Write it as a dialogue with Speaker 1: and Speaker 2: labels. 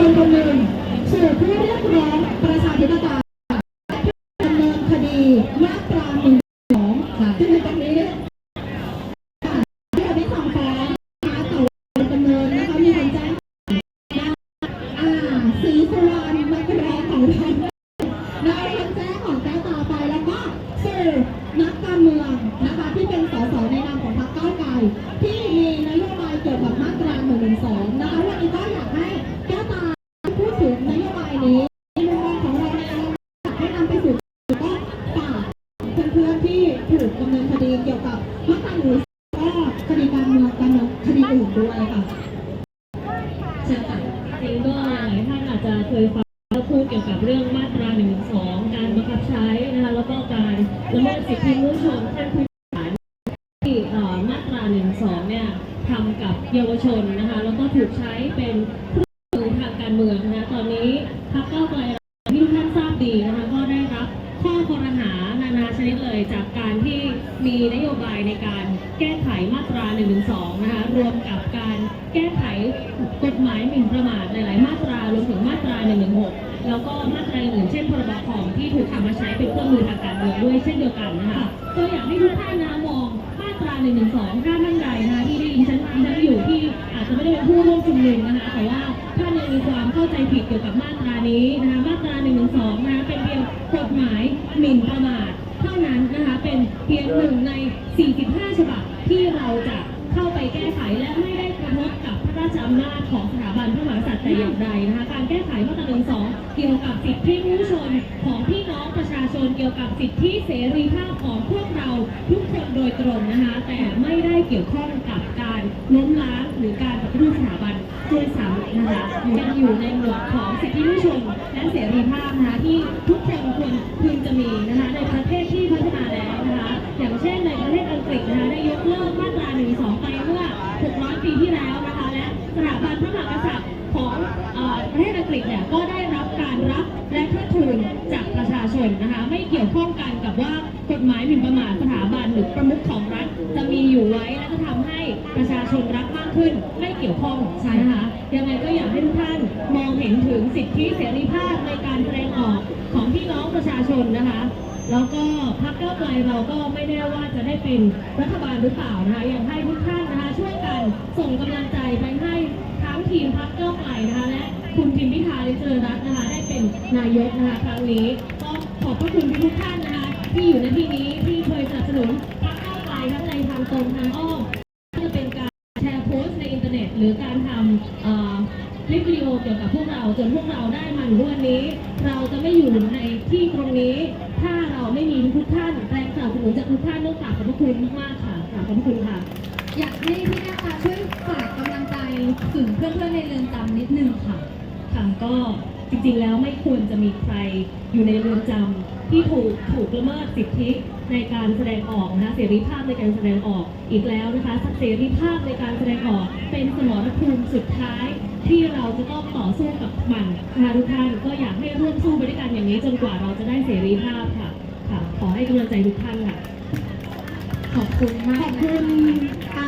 Speaker 1: ชน 112 การบังคับ
Speaker 2: ใช้นะคะแล้วก็การละเมิดสิทธิมนุษยชนขั้นพื้นฐานที่มาตรา 112 เนี่ยทำกับเยาวชนนะคะแล้วก็ถูกใช้เป็นเครื่องมือทางการเมืองนะคะตอนนี้พรรคก้าวไกลที่ทุกท่านทราบดีนะคะก็ได้รับข้อคอรหานานาชนิดเลยจากการที่มีนโยบายในการแก้ไขมาตรา 112 นะคะรวมกับการแก้ไขกฎหมายหมิ่นประมาทหลาย ๆ มาตรารวมถึงมา เช่นเดียวกันนะคะก็อยากให้ทุกท่านนะมองมาตรา112ถ้าท่านใดนะคะที่ได้ยินฉันฉันอยู่ที่อาจจะไม่ได้เป็นผู้ร่วมชุมนุมนะคะแต่ว่าท่านยังมีความเข้าใจผิดเกี่ยวกับมาตรานี้นะคะมาตรา112นะคะเป็นเพียงกฎหมายหมิ่นประมาทเท่านั้นนะคะเป็นเพียงหนึ่งใน 45 ฉบับที่เราจะเข้าไปแก้ไขและไม่ได้กระทบกับพระราชอำนาจของสถาบันพระ แต่อย่างใดนะคะการแก้ไขมาตราหนึ่งสองเกี่ยวกับสิทธิมนุษยชนของพี่น้องประชาชนเกี่ยวกับสิทธิเสรีภาพของพวกเราทุกคนโดยตรงนะคะแต่ไม่ได้เกี่ยวข้องกับการล้มล้างหรือการปฏิรูปสถาบันด้วยซ้ำนะคะยังอยู่ในหมวดของสิทธิมนุษยชนและเสรีภาพนะคะที่ทุกคนควรพึงจะมีนะคะในประเทศที่พัฒนาแล้วนะคะอย่างเช่นในประเทศอังกฤษนะคะได้ยกเลิกมาตรา1 2ไปเมื่อ600ปีที่แล้วนะคะและสถาบันพระมหากษัตริย์ ก็ได้รับการรับและเทิดทูนจากประชาชนนะคะ ไม่เกี่ยวข้องกันกับว่ากฎหมายหมิ่นประมาทสถาบันหรือประมุขของรัฐ จะมีอยู่ไว้และจะทำให้ประชาชนรักมากขึ้น ไม่เกี่ยวข้องใช่นะคะยังไงก็อยากให้ทุกท่านมองเห็นถึงสิทธิเสรีภาพในการแสดงออกของพี่น้องประชาชนนะคะแล้วก็พรรคเก้าไกลเราก็ไม่แน่ว่าจะได้เป็นรัฐบาลหรือเปล่านะคะยังให้ทุกท่านนะคะช่วยกันส่งกำลังใจไปให้ทั้งทีมพรรคเก้าไกลนะคะและคุณทิมพิธาลิเจริญรัตน์นะคะได้เป็นนายกนะคะครั้งนี้ก็ขอบพระคุณทุกท่านนะคะที่อยู่ในที่นี้ที่เคยสนับสนุนพรรคก้าวไกลทั้งในทางตรงทางอ้อมไม่ว่าจะเป็นการแชร์โพสต์ในอินเทอร์เน็ต หรือการทำคลิปวิดีโอเกี่ยวกับพวกเราจนพวกเราได้มาถึงวันนี้ เราจะไม่อยู่ในที่ตรงนี้ ถ้าเราไม่มีทุกท่านแรงสนับสนุนจากทุกท่านต้องกราบขอบพระคุณมากๆค่ะกราบขอบพระคุณค่ะ
Speaker 3: อยากให้พี่นาตาช่วยฝากกำลังใจถึงเพื่อนๆในเรือนจำนิดนึงค่ะ
Speaker 2: ค่ะก็จริงๆแล้วไม่ควรจะมีใครอยู่ในเรือนจำที่ถูกถูกละเมิดสิทธิในการแสดงออกนะคะเสรีภาพในการแสดงออกอีกแล้วนะคะเสรีภาพในการแสดงออกเป็นสมรภูมิสุดท้าย ที่เราจะต้องต่อสู้กับมันนะคะทุกท่านก็อยากให้ร่วมสู้ไปด้วยกันอย่างนี้จนกว่าเราจะได้เสรีภาพค่ะค่ะขอให้กำลังใจทุกท่านค่ะ
Speaker 3: ขอบคุณมาก
Speaker 1: ขอบคุณ